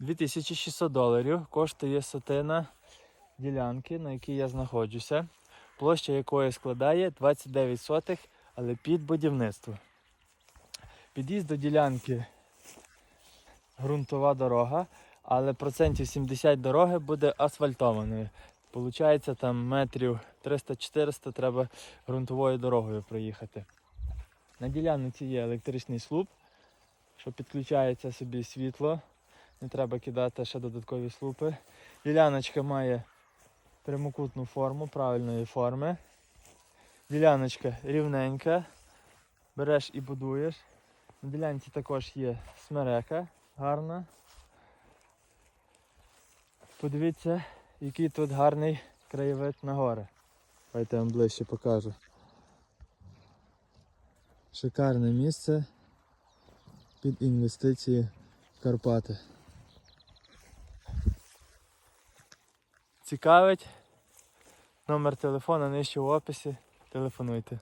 2600 доларів коштує сотина ділянки, на якій я знаходжуся, площа якої складає 29 сотих, але під будівництво. Під'їзд до ділянки ґрунтова дорога, але процентів 70 дороги буде асфальтованою. Получається, там метрів 300-400 треба ґрунтовою дорогою проїхати. На ділянці є електричний слуп, що підключається собі світло. Не треба кидати ще додаткові слупи. Діляночка має прямокутну форму, правильної форми. Діляночка рівненька. Береш і будуєш. На ділянці також є смерека гарна. Подивіться, який тут гарний краєвид на гори. Давайте я вам ближче покажу. Шикарне місце під інвестиції в Карпати. Цікавить. Номер телефона нижче в описі. Телефонуйте.